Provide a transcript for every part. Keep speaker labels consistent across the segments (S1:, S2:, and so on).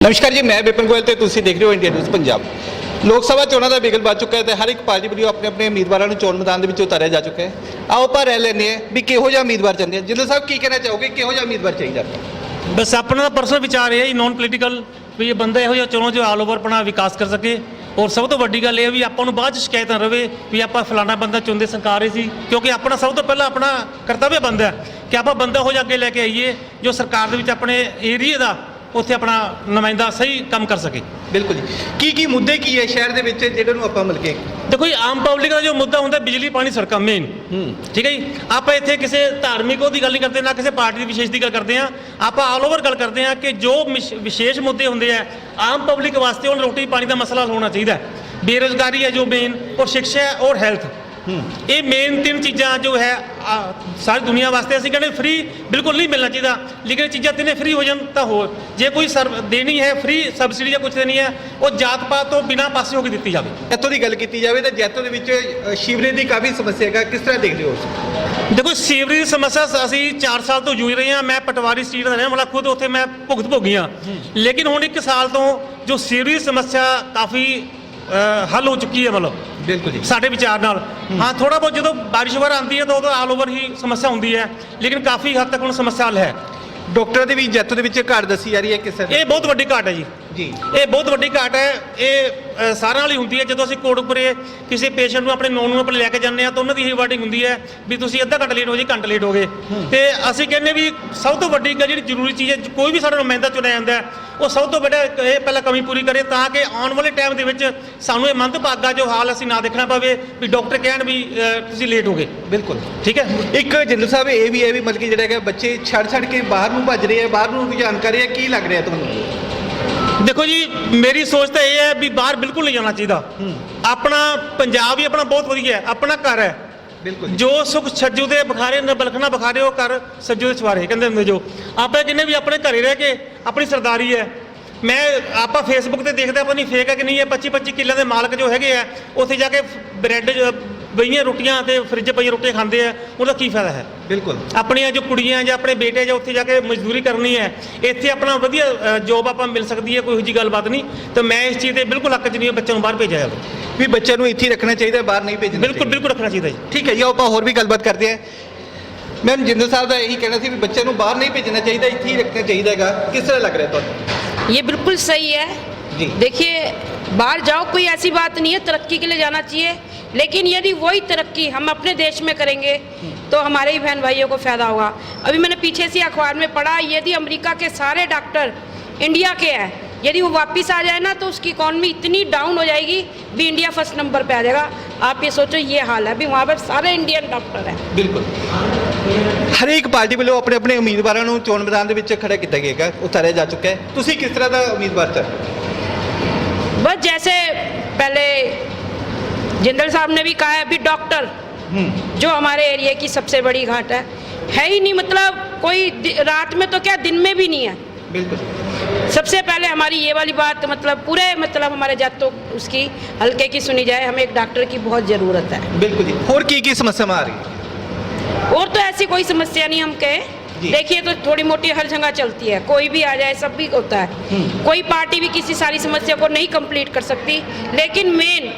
S1: ਨਮਸਕਾਰ ਜੀ, ਮੈਂ ਵਿਪਨ ਗੋਇਲ ਤੇ ਤੁਸੀਂ ਦੇਖ ਰਹੇ ਹੋ ਇੰਡੀਆ ਨਿਊਜ਼ ਪੰਜਾਬ। ਲੋਕ ਸਭਾ ਚੋਣਾਂ ਦਾ ਬਿਗਲ ਵੱਜ ਚੁੱਕਾ ਹੈ ਤੇ ਹਰ ਇੱਕ ਪਾਰਟੀ ਵੱਲੋਂ ਆਪਣੇ ਆਪਣੇ ਉਮੀਦਵਾਰਾਂ ਨੂੰ ਚੋਣ ਮੈਦਾਨ ਦੇ ਵਿੱਚ ਉਤਾਰਿਆ ਜਾ ਚੁੱਕਾ ਹੈ। ਆਓ ਆਪਾਂ ਰਹਿ ਲੈਂਦੇ ਹਾਂ ਵੀ ਕਿਹੋ ਜਿਹਾ ਉਮੀਦਵਾਰ ਚਾਹੁੰਦੇ ਆ। ਜਿੰਦਲ ਸਾਹਿਬ, ਕੀ ਕਹਿਣਾ ਚਾਹੋਗੇ? ਕਿਹੋ ਜਿਹਾ ਉਮੀਦਵਾਰ ਚਾਹੀਦਾ?
S2: ਬਸ ਆਪਣਾ ਪਰਸਨਲ ਵਿਚਾਰ ਇਹ ਹੈ ਨੌਨ ਪੋਲੀਟੀਕਲ ਵੀ ਇਹ ਬੰਦਾ ਇਹੋ ਜਿਹਾ ਚੁਣੋ ਜੋ ਆਲ ਓਵਰ ਆਪਣਾ ਵਿਕਾਸ ਕਰ ਸਕੇ। ਔਰ ਸਭ ਤੋਂ ਵੱਡੀ ਗੱਲ ਇਹ ਹੈ ਵੀ ਆਪਾਂ ਨੂੰ ਬਾਅਦ ਚ ਸ਼ਿਕਾਇਤ ਨਾ ਰਵੇ ਵੀ ਆਪਾਂ ਫਲਾਣਾ ਬੰਦਾ ਚੁਣਦੇ ਸਰਕਾਰ ਹੀ ਸੀ। ਕਿਉਂਕਿ ਆਪਣਾ ਸਭ ਤੋਂ ਪਹਿਲਾਂ ਆਪਣਾ ਕਰਤੱਵ ਬੰਦਾ ਕਿ ਆਪਾਂ ਬੰਦਾ ਹੋ ਜਾ ਅੱਗੇ ਲੈ ਕੇ ਆਈਏ ਜੋ ਸਰਕਾਰ ਦੇ ਵਿੱਚ ਆਪਣੇ ਏਰੀਆ ਦਾ ਉੱਥੇ ਆਪਣਾ ਨੁਮਾਇੰਦਾ ਸਹੀ ਕੰਮ ਕਰ ਸਕੇ।
S1: ਬਿਲਕੁਲ ਜੀ। ਕੀ ਕੀ ਮੁੱਦੇ ਕੀ ਹੈ ਸ਼ਹਿਰ ਦੇ ਵਿੱਚ ਜਿਹੜੇ ਨੂੰ ਆਪਾਂ ਮਿਲ ਕੇ
S2: ਦੇਖੋ ਜੀ ਆਮ ਪਬਲਿਕ ਦਾ ਜੋ ਮੁੱਦਾ ਹੁੰਦਾ ਬਿਜਲੀ ਪਾਣੀ ਸੜਕਾਂ ਮੇਨ ਠੀਕ ਹੈ ਜੀ? ਆਪਾਂ ਇੱਥੇ ਕਿਸੇ ਧਾਰਮਿਕ ਉਹਦੀ ਗੱਲ ਨਹੀਂ ਕਰਦੇ ਨਾ ਕਿਸੇ ਪਾਰਟੀ ਦੀ ਵਿਸ਼ੇਸ਼ ਦੀ ਗੱਲ ਕਰਦੇ ਆ ਆਪਾਂ ਆਲ ਓਵਰ ਗੱਲ ਕਰਦੇ ਆ ਕਿ ਜੋ ਵਿਸ਼ੇਸ਼ ਮੁੱਦੇ ਹੁੰਦੇ ਆ ਆਮ ਪਬਲਿਕ ਵਾਸਤੇ ਉਹ ਰੋਟੀ ਪਾਣੀ ਦਾ ਮਸਲਾ ਹੋਣਾ ਚਾਹੀਦਾ ਬੇਰੁਜ਼ਗਾਰੀ ਹੈ ਜੋ ਮੇਨ ਔਰ ਸਿੱਖਿਆ ਔਰ ਹੈਲਥ ਇਹ ਮੇਨ ਤਿੰਨ ਚੀਜ਼ਾਂ ਜੋ ਹੈ ਸਾਰੀ ਦੁਨੀਆ ਵਾਸਤੇ ਅਸੀਂ ਕਹਿੰਦੇ ਫ੍ਰੀ ਬਿਲਕੁਲ ਨਹੀਂ ਮਿਲਣਾ ਚਾਹੀਦਾ। ਲੇਕਿਨ ਇਹ ਚੀਜ਼ਾਂ ਤਿੰਨੇ ਫ੍ਰੀ ਹੋ ਜਾਣ ਤਾਂ ਹੋਰ। ਜੇ ਕੋਈ ਦੇਣੀ ਹੈ ਫ੍ਰੀ ਸਬਸਿਡੀ ਜਾਂ ਕੁਝ ਦੇਣੀ ਹੈ ਉਹ ਜਾਤ ਪਾਤ ਤੋਂ ਬਿਨਾਂ ਪਾਸੇ ਹੋ ਕੇ ਦਿੱਤੀ ਜਾਵੇ।
S1: ਇੱਥੋਂ ਦੀ ਗੱਲ ਕੀਤੀ ਜਾਵੇ ਤਾਂ ਜੈਤੋ ਦੇ ਵਿੱਚ ਅ, ਸੀਵਰੇਜ ਦੀ ਕਾਫੀ ਸਮੱਸਿਆ ਹੈਗਾ। ਕਿਸ ਤਰ੍ਹਾਂ ਦੇਖਦੇ ਹੋ
S2: ਦੇਖੋ ਸੀਵਰੇਜ ਦੀ ਸਮੱਸਿਆ ਅਸੀਂ 4 ਸਾਲ ਤੋਂ ਜੂਝ ਰਹੇ ਹਾਂ। ਮੈਂ ਪਟਵਾਰੀ ਸਟਰੀਟ ਦਾ ਰਹਿਣ ਵਾਲਾ ਖੁਦ ਉੱਥੇ ਮੈਂ ਭੁਗਤ ਭੋਗੀ ਹਾਂ। ਲੇਕਿਨ ਹੁਣ 1 ਸਾਲ ਤੋਂ ਜੋ ਸੀਵਰੇਜ ਦੀ ਸਮੱਸਿਆ ਕਾਫੀ ਹੱਲ ਹੋ ਚੁੱਕੀ ਹੈ ਮਤਲਬ।
S1: ਬਿਲਕੁਲ ਜੀ।
S2: ਸਾਡੇ ਵਿਚਾਰ ਨਾਲ। ਹਾਂ। ਥੋੜਾ ਬਹੁਤ ਜਦੋਂ ਬਾਰਿਸ਼ ਵਗੈਰਾ ਆਉਂਦੀ ਹੈ ਤਾਂ ਉਦੋਂ ਆਲ ਓਵਰ ਹੀ ਸਮੱਸਿਆ ਹੁੰਦੀ ਹੈ। ਲੇਕਿਨ ਕਾਫੀ ਹੱਦ ਤੱਕ ਹੁਣ ਸਮੱਸਿਆ ਹੱਲ ਹੈ।
S1: ਡਾਕਟਰਾਂ ਦੇ ਵੀ ਜੈਤੋ ਦੇ ਵਿੱਚ ਘਾਟ ਦੱਸੀ ਜਾ ਰਹੀ ਹੈ ਕਿਸ
S2: ਇਹ ਬਹੁਤ ਵੱਡੀ ਘਾਟ ਹੈ ਜੀ।
S1: ਜੀ।
S2: ਇਹ ਬਹੁਤ ਵੱਡੀ ਘਾਟ ਹੈ। ਇਹ ਸਾਰਿਆਂ ਵਾਲੀ ਹੁੰਦੀ ਹੈ। ਜਦੋਂ ਅਸੀਂ ਕੋਟਪੁਰੇ ਕਿਸੇ ਪੇਸ਼ੈਂਟ ਨੂੰ ਆਪਣੇ ਨੌਨ ਨੂੰ ਆਪਣੇ ਲੈ ਕੇ ਜਾਂਦੇ ਆ ਤਾਂ ਉਹਨਾਂ ਦੀ ਇਹ ਵਾਰਡਿੰਗ ਹੁੰਦੀ ਹੈ ਵੀ ਤੁਸੀਂ ਅੱਧਾ ਘੰਟਾ ਲੇਟ ਹੋ ਜੀ ਘੰਟਾ ਲੇਟ ਹੋ ਗਏ। ਤੇ ਅਸੀਂ ਕਹਿੰਦੇ ਵੀ ਸਭ ਤੋਂ ਵੱਡੀ ਗੱਲ ਜਿਹੜੀ ਜ਼ਰੂਰੀ ਚੀਜ਼ ਹੈ ਕੋਈ ਵੀ ਸਾਡਾ ਨੁਮਾਇੰਦਾ ਚੁਣਿਆ ਜਾਂਦਾ ਹੈ, ਉਹ ਸਭ ਤੋਂ ਵੱਡਾ ਇਹ ਪਹਿਲਾਂ ਕਮੀ ਪੂਰੀ ਕਰੇ ਤਾਂ ਕਿ ਆਉਣ ਵਾਲੇ ਟਾਈਮ ਦੇ ਵਿੱਚ ਸਾਨੂੰ ਇਹ ਮੰਦਭਾਗਾ ਜੋ ਹਾਲ ਅਸੀਂ ਨਾ ਦੇਖਣਾ ਪਵੇ ਵੀ ਡਾਕਟਰ ਕਹਿਣ ਵੀ ਤੁਸੀਂ ਲੇਟ ਹੋ ਗਏ।
S1: ਬਿਲਕੁਲ।
S2: ਠੀਕ ਹੈ?
S1: ਇੱਕ ਜਿੰਦਲ ਸਾਹਿਬ ਇਹ ਵੀ ਹੈ ਵੀ ਮਤਲਬ ਕਿ ਜਿਹੜਾ ਹੈਗਾ ਬੱਚੇ ਛੱਡ ਛੱਡ ਕੇ ਬਾਹਰ ਨੂੰ ਭੱਜ ਰਹੇ ਆ ਬਾਹਰ ਨੂੰ ਰੁਝਾਨ ਕਰ ਰਹੇ ਆ ਕੀ ਲੱਗ ਰਿਹਾ ਤੁਹਾਨੂੰ?
S2: ਦੇਖੋ ਜੀ ਮੇਰੀ ਸੋਚ ਤਾਂ ਇਹ ਹੈ ਵੀ ਬਾਹਰ ਬਿਲਕੁਲ ਨਹੀਂ ਜਾਣਾ ਚਾਹੀਦਾ। ਆਪਣਾ ਪੰਜਾਬ ਹੀ ਆਪਣਾ ਬਹੁਤ ਵਧੀਆ ਹੈ ਆਪਣਾ ਘਰ ਹੈ।
S1: ਬਿਲਕੁਲ
S2: ਜੋ। ਸੁਖ ਛੱਜੂ ਦੇ ਬਖਾਰੇ ਨ, ਬਲਖਣਾ ਬਖਾਰੇ ਉਹ ਕਰ ਸੱਜੂ ਦੇ ਸਵਾਰੇ, ਕਹਿੰਦੇ ਹੁੰਦੇ ਜੋ। ਆਪਾਂ ਕਿੰਨੇ ਵੀ ਆਪਣੇ ਘਰੇ ਰਹਿ ਕੇ ਆਪਣੀ ਸਰਦਾਰੀ ਹੈ। ਮੈਂ, ਆਪਾਂ ਫੇਸਬੁੱਕ ਤੇ ਦੇਖਦਾ ਪਤਾ ਨਹੀਂ ਫੇਕ ਹੈ ਕਿ ਨਹੀਂ ਇਹ 25 25 ਕਿੱਲਿਆਂ ਦੇ ਮਾਲਕ ਜੋ ਹੈਗੇ ਆ, ਉੱਥੇ ਜਾ ਕੇ ਬ੍ਰੈਡ ਪਈਆਂ ਰੋਟੀਆਂ ਤੇ ਫ੍ਰਿਜ ਪਈਆਂ ਰੋਟੀਆਂ ਖਾਂਦੇ ਆ ਉਹਦਾ ਕੀ ਫਾਇਦਾ ਹੈ?
S1: ਬਿਲਕੁਲ।
S2: ਆਪਣੀਆਂ ਜੋ ਕੁੜੀਆਂ ਜਾਂ ਆਪਣੇ ਬੇਟੇ ਜਾਂ ਉੱਥੇ ਜਾ ਕੇ ਮਜ਼ਦੂਰੀ ਕਰਨੀ ਹੈ ਇੱਥੇ ਆਪਣਾ ਵਧੀਆ ਜੋਬ ਆਪਾਂ ਮਿਲ ਸਕਦੀ ਹੈ ਕੋਈ ਇਹੋ ਜੀ ਗੱਲਬਾਤ ਨਹੀਂ। ਤਾਂ ਮੈਂ ਇਸ ਚੀਜ਼ ਤੇ ਬਿਲਕੁਲ ਹੱਕ ਚ ਨਹੀਂ ਬੱਚਿਆਂ ਨੂੰ ਬਾਹਰ ਭੇਜਿਆ ਜਾਵੇ।
S1: ਵੀ ਬੱਚਿਆਂ ਨੂੰ ਇੱਥੇ ਰੱਖਣਾ ਚਾਹੀਦਾ ਬਾਹਰ ਨਹੀਂ ਭੇਜਣਾ
S2: ਬਿਲਕੁਲ ਬਿਲਕੁਲ ਰੱਖਣਾ ਚਾਹੀਦਾ ਜੀ।
S1: ਠੀਕ ਹੈ ਜੀ ਆਪਾਂ ਹੋਰ ਵੀ ਗੱਲਬਾਤ ਕਰਦੇ ਹਾਂ। ਮੈਮ ਜਿੰਦਰ ਸਾਹਿਬ ਦਾ ਇਹੀ ਕਹਿਣਾ ਸੀ ਵੀ ਬੱਚਿਆਂ ਨੂੰ ਬਾਹਰ ਨਹੀਂ ਭੇਜਣਾ ਚਾਹੀਦਾ ਇੱਥੇ ਹੀ ਰੱਖਣਾ ਚਾਹੀਦਾ ਹੈਗਾ। ਕਿਸ ਤਰ੍ਹਾਂ ਲੱਗ ਰਿਹਾ ਤੁਹਾਨੂੰ?
S3: ਇਹ ਬਿਲਕੁਲ ਸਹੀ ਹੈ।
S1: जी।
S3: देखिए बाहर जाओ कोई ऐसी बात नहीं है तरक्की के लिए जाना चाहिए लेकिन यदि वही तरक्की हम अपने देश में करेंगे तो हमारे ही बहन भाइयों को फायदा होगा अभी मैंने पीछे से अखबार में पढ़ा यदि अमेरिका के सारे डॉक्टर इंडिया के हैं यदि वो वापस आ जाए ना तो उसकी इकॉनमी इतनी डाउन हो जाएगी भी इंडिया फर्स्ट नंबर पे आ जाएगा आप ये सोचो ये हाल है अभी वहाँ पर सारे इंडियन डॉक्टर हैं
S1: ਬਿਲਕੁਲ ਹਰੇਕ ਪਾਰਟੀ ਵੱਲੋਂ ਆਪਣੇ ਆਪਣੇ ਉਮੀਦਵਾਰਾਂ ਨੂੰ ਚੋਣ ਮੈਦਾਨ ਦੇ ਵਿੱਚ ਖੜਾ ਕੀਤਾ ਗਿਆ ਹੈਗਾ ਉਤਾਰਿਆ ਜਾ ਚੁੱਕਾ ਹੈ ਤੁਸੀਂ ਕਿਸ ਤਰ੍ਹਾਂ ਦਾ ਉਮੀਦਵਾਰ ਚਾਹੁੰਦੇ ਹੋ?
S3: बस जैसे पहले जिंदल साहब ने भी कहा है अभी डॉक्टर
S1: हम्म।
S3: जो हमारे एरिया की सबसे बड़ी घाट है। है ही नहीं मतलब कोई रात में तो क्या दिन में भी नहीं है।
S1: बिल्कुल।
S3: सबसे पहले हमारी ये वाली बात मतलब पूरे मतलब हमारे जात तो उसकी हल्के की सुनी जाए हमें एक डॉक्टर की बहुत ज़रूरत है।
S1: बिल्कुल जी। और की की समस्या में आ रही
S3: और तो ऐसी कोई समस्या नहीं हम कहें। देखिए तो थोड़ी मोटी हर जगह चलती है कोई भी आ जाए सब भी होता है
S1: हम्म।
S3: कोई पार्टी भी किसी सारी समस्या को नहीं कंप्लीट कर सकती लेकिन मेन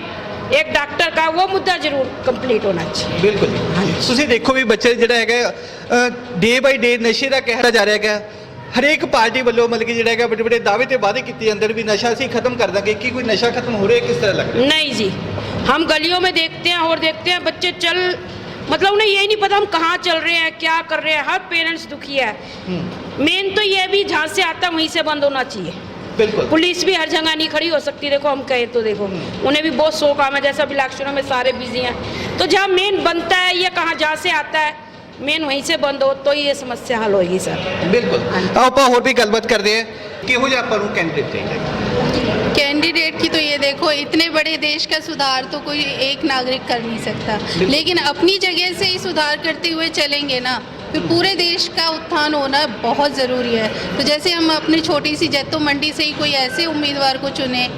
S3: एक डॉक्टर का वो मुद्दा जरूर कंप्लीट होना चाहिए
S1: ਬਿਲਕੁਲ ਜੀ ਤੁਸੀਂ ਦੇਖੋ ਵੀ ਬੱਚੇ ਜਿਹੜਾ ਹੈਗਾ ਡੇ ਬਾਈ ਡੇ ਨਸ਼ੇ ਦਾ ਕਹਿਰਾ ਜਾ ਰਿਹਾ ਹੈਗਾ ਹਰੇਕ ਪਾਰਟੀ ਵੱਲੋਂ ਮਤਲਬ ਕਿ ਜਿਹੜਾ ਹੈਗਾ ਵੱਡੇ ਵੱਡੇ ਦਾਅਵੇ ਤੇ ਵਾਅਦੇ ਕੀਤੇ ਜਾਂਦੇ ਨੇ ਵੀ ਨਸ਼ਾ ਅਸੀਂ ਖਤਮ ਕਰ ਦਾਂਗੇ ਕੀ ਕੋਈ ਨਸ਼ਾ ਖਤਮ ਹੋ ਰਿਹਾ ਕਿਸ ਤਰ੍ਹਾਂ ਲੱਗ ਰਿਹਾ
S3: नहीं जी हम गलियों में देखते हैं और देखते हैं बच्चे चल मतलब उन्हें यही नहीं पता हम कहाँ चल रहे हैं क्या कर रहे हैं हर पेरेंट्स दुखी है
S1: हम्म,
S3: मेन तो ये भी जहाँ से आता है वहीं से बंद होना चाहिए
S1: बिल्कुल
S3: पुलिस भी हर जगह नहीं खड़ी हो सकती देखो हम कहें तो देखो उन्हें भी बहुत शौक काम है जैसा अभी इलेक्शनों में सारे बिजी हैं तो जहाँ मेन बनता है ये कहाँ जहाँ से आता है मेन वहीं से बंद हो तो ये समस्या हल होगी सर
S1: ਬਿਲਕੁਲ ਆਓ ਆਪਾਂ ਹੋਰ ਵੀ ਗੱਲਬਾਤ ਕਰਦੇ ਹਾਂ ਕਿਹੋ ਜਿਹਾ ਆਪਾਂ ਨੂੰ ਕੈਂਡੀਡੇਟ ਚਾਹੀਦਾ ਹੈ
S4: कैंडिडेट की तो ये देखो इतने बड़े देश का सुधार तो कोई एक नागरिक कर नहीं सकता। लेकिन अपनी जगह से ही सुधार करते हुए चलेंगे ना तो पूरे देश का उत्थान होना बहुत ज़रूरी है। तो जैसे हम अपनी छोटी सी जैतो मंडी से ही कोई ऐसे उम्मीदवार को चुने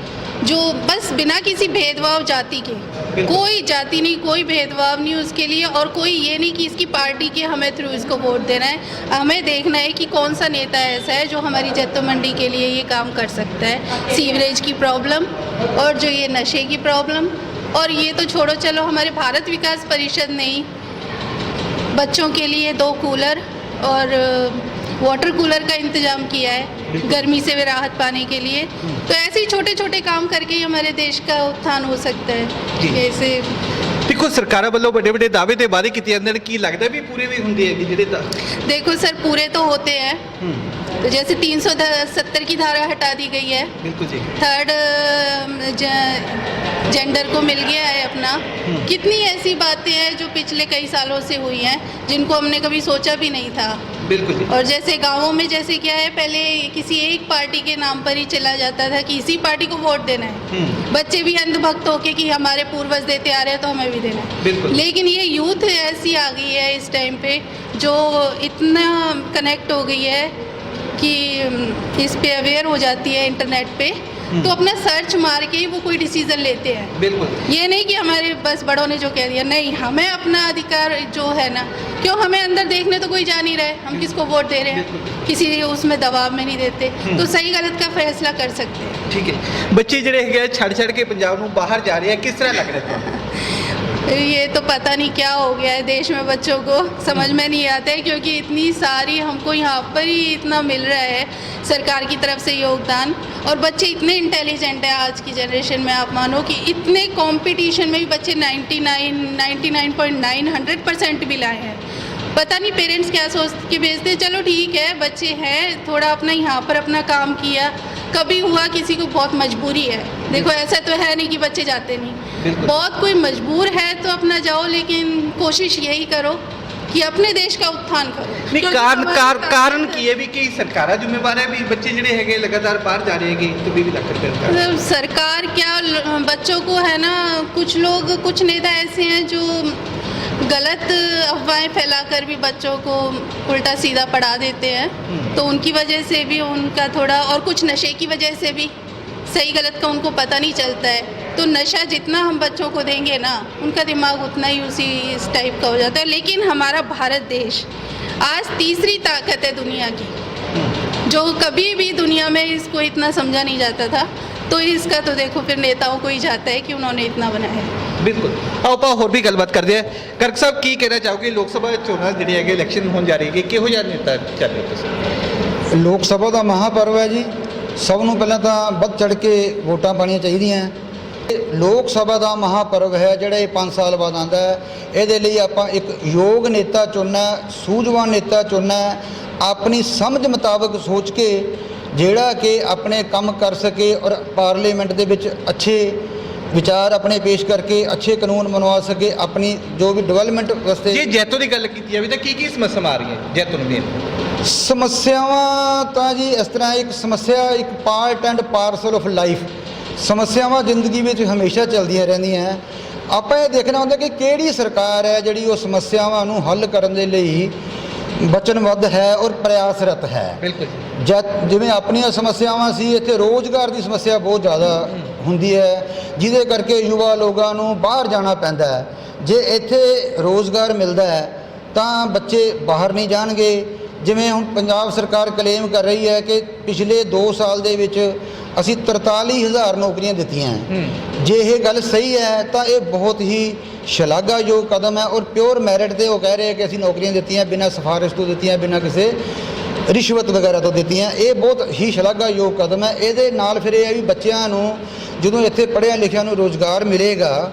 S4: जो बस बिना किसी भेदभाव जाति के कोई जाति नहीं कोई भेदभाव नहीं उसके लिए और कोई ये नहीं कि इसकी पार्टी के हमें थ्रू इसको वोट देना है। हमें देखना है कि कौन सा नेता ऐसा है जो हमारी जत्तो मंडी के लिए ये काम कर सकता है। सीवरेज की प्रॉब्लम और जो ये नशे की प्रॉब्लम और ये तो छोड़ो चलो हमारे भारत विकास परिषद ने ही बच्चों के लिए दो कूलर और वाटर कूलर का इंतज़ाम किया है। गर्मी से भी राहत पाने के लिए तो ऐसे ही छोटे छोटे काम करके ही हमारे देश का उत्थान हो सकता
S1: जी।
S4: है ऐसे
S1: ਦੇਖੋ ਸਰਕਾਰਾਂ ਵੱਲੋਂ ਵੱਡੇ ਵੱਡੇ ਦਾਅਵੇ ਦੇ ਵਾਅਦੇ ਕੀਤੇ ਜਾਂਦੇ ਨੇ ਕੀ ਲੱਗਦਾ ਵੀ ਪੂਰੇ ਵੀ ਹੁੰਦੇ ਹੈਗੇ ਜਿਹੜੇ ਤਾਂ?
S4: देखो सर पूरे तो होते हैं तो जैसे 370 की धारा हटा दी गई है थर्ड जेंडर को मिल गया है अपना कितनी ऐसी बातें हैं जो पिछले कई सालों से हुई हैं जिनको हमने कभी सोचा भी नहीं था
S1: बिल्कुल जी
S4: और जैसे गाँवों में जैसे क्या है पहले किसी एक पार्टी के नाम पर ही चला जाता था कि इसी पार्टी को वोट देना है बच्चे भी अंधभक्त होके कि हमारे पूर्वज देते आ रहे हैं तो हमें भी देना लेकिन ये यूथ ऐसी आ गई है इस टाइम पे जो इतना कनेक्ट हो गई है कि इस पे अवेयर हो जाती है इंटरनेट पे हम्म। तो अपना सर्च मार के ही वो कोई डिसीज़न लेते हैं।
S1: बिल्कुल।
S4: ये नहीं कि हमारे बस बड़ों ने जो कह दिया नहीं हमें अपना अधिकार जो है ना क्यों हमें अंदर देखने तो कोई जा नहीं रहे हम किसको वोट दे रहे हैं? किसी उसमें दबाव में नहीं देते हम्म। तो सही गलत का फैसला कर सकते हैं।
S1: ठीक है। बच्चे जड़े गए छड़ छड़ के पंजाब में बाहर जा रहे हैं किस तरह लग रहे थे
S4: ये तो पता नहीं क्या हो गया है देश में बच्चों को, समझ में नहीं आता है, क्योंकि इतनी सारी हमको यहाँ पर ही इतना मिल रहा है, सरकार की तरफ़ से योगदान। और बच्चे इतने इंटेलिजेंट हैं आज की जनरेशन में, आप मानो कि इतने कंपटीशन में भी बच्चे 99 99.9 100 परसेंट भी लाए हैं। पता नहीं पेरेंट्स क्या सोच के भेजते हैं चलो ठीक है बच्चे हैं थोड़ा अपना यहाँ पर अपना काम किया कभी हुआ किसी को बहुत मजबूरी है देखो ऐसा तो है नहीं कि बच्चे जाते नहीं
S1: बिल्कुल।
S4: बहुत कोई मजबूर है तो अपना जाओ लेकिन कोशिश यही करो कि अपने देश का उत्थान करो
S1: ਨਹੀਂ
S4: क्योंकि
S1: ਕਾਰਨ
S4: हमारे
S1: ਕਾਰ-
S4: पास-
S1: ਕਾਰਨ ਕੀ ਹੈ ਵੀ ਕਈ ਸਰਕਾਰਾਂ ਜ਼ਿੰਮੇਵਾਰ ਹੈ ਵੀ ਬੱਚੇ ਜਿਹੜੇ ਹੈਗੇ ਲਗਾਤਾਰ ਬਾਹਰ ਜਾ ਰਹੇ ਹੈਗੇ ਤੇ 20 ਲੱਖ ਰੁਪਏ ਦਾ
S4: मतलब सरकार क्या ल- बच्चों को है ना कुछ लोग कुछ नेता ऐसे हैं जो गलत अफवाहें फैलाकर भी बच्चों को उल्टा सीधा पढ़ा देते हैं। तो उनकी वजह से भी उनका थोड़ा और कुछ नशे की वजह से भी सही गलत का उनको पता नहीं चलता है। तो नशा जितना हम बच्चों को देंगे ना, उनका दिमाग उतना ही उसी इस टाइप का हो जाता है। लेकिन हमारा भारत देश आज तीसरी ताकत है दुनिया की। जो कभी भी दुनिया में इसको इतना समझा नहीं जाता था। तो इसका तो देखो फिर नेताओं को ही जाता है कि उन्होंने इतना बनाया
S1: ਬਿਲਕੁਲ। ਆਓ, ਆਪਾਂ ਹੋਰ ਵੀ ਗੱਲਬਾਤ ਕਰਦੇ ਆ ਕਰਕ ਸਾਹਿਬ, ਕੀ ਕਹਿਣਾ ਚਾਹੋਗੇ? ਲੋਕ ਸਭਾ ਚੋਣਾਂ ਜਿਹੜੀ ਹੈਗੇ ਇਲੈਕਸ਼ਨ ਹੋਣ ਜਾ ਰਹੀ ਹੈ ਕਿਹੋ ਜਿਹਾ ਨੇਤਾ ਚੱਲ ਰਿਹਾ ਤੁਸੀਂ?
S5: ਲੋਕ ਸਭਾ ਦਾ ਮਹਾਪਰਵ ਹੈ ਜੀ। ਸਭ ਨੂੰ ਪਹਿਲਾਂ ਤਾਂ ਵੱਧ ਚੜ ਕੇ ਵੋਟਾਂ ਪਾਣੀਆਂ ਚਾਹੀਦੀਆਂ ਇਹ ਲੋਕ ਸਭਾ ਦਾ ਮਹਾਪਰਵ ਹੈ, ਜਿਹੜਾ ਇਹ 5 ਸਾਲ ਬਾਅਦ ਆਉਂਦਾ ਹੈ। ਇਹਦੇ ਲਈ ਆਪਾਂ ਇੱਕ ਯੋਗ ਨੇਤਾ ਚੁਣਨਾ ਸੂਝਵਾਨ ਨੇਤਾ ਚੁਣਨਾ ਆਪਣੀ ਸਮਝ ਮੁਤਾਬਕ ਸੋਚ ਕੇ ਜਿਹੜਾ ਕਿ ਆਪਣੇ ਕੰਮ ਕਰ ਸਕੇ ਔਰ ਪਾਰਲੀਮੈਂਟ ਦੇ ਵਿੱਚ ਅੱਛੇ ਵਿਚਾਰ ਆਪਣੇ ਪੇਸ਼ ਕਰਕੇ ਅੱਛੇ ਕਾਨੂੰਨ ਬਣਵਾ ਸਕੇ ਆਪਣੀ ਜੋ ਵੀ ਡਿਵੈਲਪਮੈਂਟ ਵਾਸਤੇ
S1: ਜੇ ਜੈਤੋ ਦੀ ਗੱਲ ਕੀਤੀ ਜਾਵੇ ਤਾਂ ਕੀ ਕੀ ਸਮੱਸਿਆ ਆ ਰਹੀਆਂ ਜੈਤੋ ਨੂੰ ਮੇਨ
S5: ਸਮੱਸਿਆਵਾਂ ਤਾਂ ਜੀ ਇਸ ਤਰ੍ਹਾਂ ਇੱਕ ਸਮੱਸਿਆ ਇੱਕ part and parcel of life ਸਮੱਸਿਆਵਾਂ ਜ਼ਿੰਦਗੀ ਵਿੱਚ ਹਮੇਸ਼ਾ ਚੱਲਦੀਆਂ ਰਹਿੰਦੀਆਂ। ਆਪਾਂ ਇਹ ਦੇਖਣਾ ਹੁੰਦਾ ਕਿ ਕਿਹੜੀ ਸਰਕਾਰ ਹੈ ਜਿਹੜੀ ਉਹ ਸਮੱਸਿਆਵਾਂ ਨੂੰ ਹੱਲ ਕਰਨ ਦੇ ਲਈ ਵਚਨਬੱਧ ਹੈ ਔਰ ਪ੍ਰਯਾਸਰਤ ਹੈ।
S1: ਬਿਲਕੁਲ
S5: ਜਦ ਜਿਵੇਂ ਆਪਣੀਆਂ ਸਮੱਸਿਆਵਾਂ ਸੀ ਇੱਥੇ ਰੋਜ਼ਗਾਰ ਦੀ ਸਮੱਸਿਆ ਬਹੁਤ ਜ਼ਿਆਦਾ ਹੁੰਦੀ ਹੈ ਜਿਹਦੇ ਕਰਕੇ ਯੁਵਾ ਲੋਕਾਂ ਨੂੰ ਬਾਹਰ ਜਾਣਾ ਪੈਂਦਾ ਹੈ। ਜੇ ਇੱਥੇ ਰੋਜ਼ਗਾਰ ਮਿਲਦਾ ਹੈ ਤਾਂ ਬੱਚੇ ਬਾਹਰ ਨਹੀਂ ਜਾਣਗੇ। ਜਿਵੇਂ ਹੁਣ ਪੰਜਾਬ ਸਰਕਾਰ ਕਲੇਮ ਕਰ ਰਹੀ ਹੈ ਕਿ ਪਿਛਲੇ 2 ਸਾਲ ਦੇ ਵਿੱਚ ਅਸੀਂ 43000 ਨੌਕਰੀਆਂ ਦਿੱਤੀਆਂ
S1: ਹੂੰ।
S5: ਜੇ ਇਹ ਗੱਲ ਸਹੀ ਹੈ ਤਾਂ ਇਹ ਬਹੁਤ ਹੀ ਸ਼ਲਾਘਾਯੋਗ ਕਦਮ ਹੈ ਔਰ ਪਿਓਰ ਮੈਰਿਟ ਤੇ ਉਹ ਕਹਿ ਰਹੇ ਕਿ ਅਸੀਂ ਨੌਕਰੀਆਂ ਦਿੱਤੀਆਂ ਬਿਨਾਂ ਸਿਫਾਰਿਸ਼ ਤੋਂ ਦਿੱਤੀਆਂ ਬਿਨਾਂ ਕਿਸੇ ਰਿਸ਼ਵਤ ਵਗੈਰਾ ਤੋਂ ਦਿੱਤੀਆਂ। ਇਹ ਬਹੁਤ ਹੀ ਸ਼ਲਾਘਾਯੋਗ ਕਦਮ ਹੈ। ਇਹਦੇ ਨਾਲ ਫਿਰ ਇਹ ਹੈ ਵੀ ਬੱਚਿਆਂ ਨੂੰ ਜਦੋਂ ਇੱਥੇ ਪੜ੍ਹਿਆ ਲਿਖਿਆ ਨੂੰ ਰੋਜ਼ਗਾਰ ਮਿਲੇਗਾ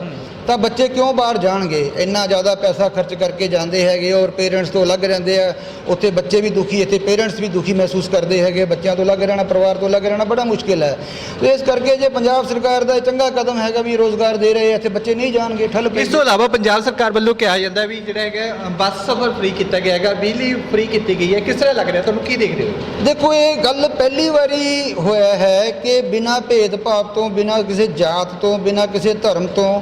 S5: ਤਾਂ ਬੱਚੇ ਕਿਉਂ ਬਾਹਰ ਜਾਣਗੇ? ਇੰਨਾ ਜ਼ਿਆਦਾ ਪੈਸਾ ਖਰਚ ਕਰਕੇ ਜਾਂਦੇ ਹੈਗੇ ਔਰ ਪੇਰੈਂਟਸ ਤੋਂ ਅਲੱਗ ਰਹਿੰਦੇ ਆ। ਉੱਥੇ ਬੱਚੇ ਵੀ ਦੁਖੀ ਇੱਥੇ ਪੇਰੈਂਟਸ ਵੀ ਦੁਖੀ ਮਹਿਸੂਸ ਕਰਦੇ ਹੈਗੇ। ਬੱਚਿਆਂ ਤੋਂ ਅਲੱਗ ਰਹਿਣਾ ਪਰਿਵਾਰ ਤੋਂ ਅਲੱਗ ਰਹਿਣਾ ਬੜਾ ਮੁਸ਼ਕਿਲ ਹੈ। ਤੇ ਇਸ ਕਰਕੇ ਜੇ ਪੰਜਾਬ ਸਰਕਾਰ ਦਾ ਇਹ ਚੰਗਾ ਕਦਮ ਹੈਗਾ ਵੀ ਰੋਜ਼ਗਾਰ ਦੇ ਰਹੇ ਇੱਥੇ ਬੱਚੇ ਨਹੀਂ ਜਾਣਗੇ ਠੱਲ
S1: ਇਸ ਤੋਂ ਇਲਾਵਾ ਪੰਜਾਬ ਸਰਕਾਰ ਵੱਲੋਂ ਕਿਹਾ ਜਾਂਦਾ ਵੀ ਜਿਹੜਾ ਹੈਗਾ ਬੱਸ ਸਫ਼ਰ ਫ੍ਰੀ ਕੀਤਾ ਗਿਆ ਹੈਗਾ ਬਿਜਲੀ ਫ੍ਰੀ ਕੀਤੀ ਗਈ ਹੈ। ਕਿਸ ਤਰ੍ਹਾਂ ਲੱਗ ਰਿਹਾ? ਤੁਹਾਨੂੰ ਕੀ ਦੇਖ ਰਹੇ ਹੋ?
S5: ਦੇਖੋ ਇਹ ਗੱਲ ਪਹਿਲੀ ਵਾਰੀ ਹੋਇਆ ਹੈ ਕਿ ਬਿਨਾਂ ਭੇਦਭਾਵ ਤੋਂ ਬਿਨਾਂ ਕਿਸੇ ਜਾਤ ਤੋਂ ਬਿਨਾਂ ਕਿਸੇ ਧਰਮ ਤੋਂ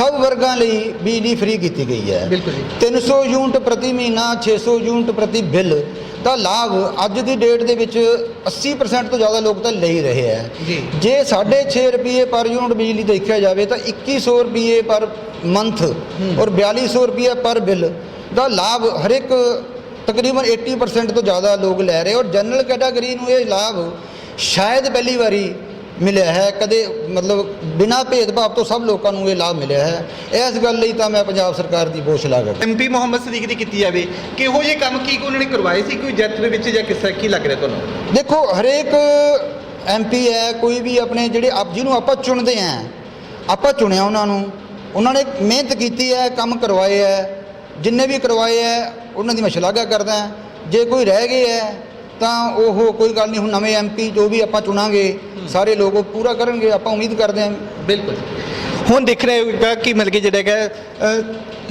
S5: ਸਭ ਵਰਗਾਂ ਲਈ ਬਿਜਲੀ ਫ੍ਰੀ ਕੀਤੀ ਗਈ ਹੈ।
S1: ਬਿਲਕੁਲ ਜੀ।
S5: 300 ਯੂਨਿਟ ਪ੍ਰਤੀ ਮਹੀਨਾ 600 ਯੂਨਿਟ ਪ੍ਰਤੀ ਬਿੱਲ ਤਾਂ ਲਾਭ ਅੱਜ ਦੀ ਡੇਟ ਦੇ ਵਿੱਚ 80% ਤੋਂ ਜ਼ਿਆਦਾ ਲੋਕ ਤਾਂ ਲੈ ਹੀ ਰਹੇ ਹੈ।
S1: ਜੇ।
S5: 6.5 ਰੁਪਏ ਪਰ ਯੂਨਿਟ ਬਿਜਲੀ ਦੇਖਿਆ ਜਾਵੇ ਤਾਂ 2100 ਰੁਪਏ ਪਰ ਮੰਥ ਔਰ 4200 ਰੁਪਏ ਪਰ ਬਿੱਲ ਦਾ ਲਾਭ ਹਰ ਇੱਕ ਤਕਰੀਬਨ 80% ਤੋਂ ਜ਼ਿਆਦਾ ਲੋਕ ਲੈ ਰਹੇ ਔਰ ਜਨਰਲ ਕੈਟਾਗਰੀ ਨੂੰ ਇਹ ਲਾਭ ਸ਼ਾਇਦ ਪਹਿਲੀ ਵਾਰੀ ਮਿਲਿਆ ਹੈ ਕਦੇ ਮਤਲਬ ਬਿਨਾਂ ਭੇਦਭਾਵ ਤੋਂ ਸਭ ਲੋਕਾਂ ਨੂੰ ਇਹ ਲਾਭ ਮਿਲਿਆ ਹੈ। ਇਸ ਗੱਲ ਲਈ ਤਾਂ ਮੈਂ ਪੰਜਾਬ ਸਰਕਾਰ ਦੀ ਬਹੁਤ ਸ਼ਲਾਘਾ
S1: ਐਮਪੀ ਮੁਹੰਮਦ ਸਦੀਕ ਦੀ ਕੀਤੀ ਜਾਵੇ ਕਿਹੋ ਜਿਹੇ ਕੰਮ ਕੀ ਉਹਨਾਂ ਨੇ ਕਰਵਾਏ ਸੀ ਕੋਈ ਜੱਤ ਦੇ ਵਿੱਚ ਜਾਂ ਕਿਸ ਕੀ ਲੱਗ ਰਿਹਾ ਤੁਹਾਨੂੰ?
S5: ਦੇਖੋ ਹਰੇਕ ਐਮਪੀ ਹੈ ਕੋਈ ਵੀ ਆਪਣੇ ਜਿਹੜੇ ਆਪ ਜਿਹਨੂੰ ਆਪਾਂ ਚੁਣਦੇ ਆ ਆਪਾਂ ਚੁਣਿਆ ਉਹਨਾਂ ਨੂੰ। ਉਹਨਾਂ ਨੇ ਮਿਹਨਤ ਕੀਤੀ ਹੈ ਕੰਮ ਕਰਵਾਏ ਹੈ ਜਿੰਨੇ ਵੀ ਕਰਵਾਏ ਹੈ ਉਹਨਾਂ ਦੀ ਮੈਂ ਸ਼ਲਾਘਾ ਕਰਦਾ। ਜੇ ਕੋਈ ਰਹਿ ਗਏ ਹੈ ਤਾਂ ਉਹ ਕੋਈ ਗੱਲ ਨਹੀਂ ਹੁਣ ਨਵੇਂ ਐਮਪੀ ਜੋ ਵੀ ਆਪਾਂ ਚੁਣਾਂਗੇ ਸਾਰੇ ਲੋਕ ਉਹ ਪੂਰਾ ਕਰਨਗੇ ਆਪਾਂ ਉਮੀਦ ਕਰਦੇ ਹਾਂ।
S1: ਬਿਲਕੁਲ। ਹੁਣ ਦੇਖ ਰਹੇ ਹੋਗਾ ਕਿ ਮਿਲ ਕੇ ਜਿਹੜਾ ਹੈਗਾ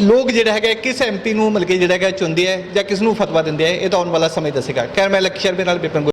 S1: ਲੋਕ ਜਿਹੜਾ ਹੈਗਾ ਕਿਸ ਐਮਪੀ ਨੂੰ ਮਿਲ ਕੇ ਜਿਹੜਾ ਹੈਗਾ ਚੁਣਦੇ ਆ ਜਾਂ ਕਿਸ ਨੂੰ ਫਤਵਾ ਦਿੰਦੇ ਆ ਇਹ ਤਾਂ ਆਉਣ ਵਾਲਾ ਸਮੇਂ ਦੱਸੇਗਾ। ਖੈਰ ਮੈਂ ਲਕਸ਼ਰ ਦੇ ਨਾਲ ਵਿਪਨ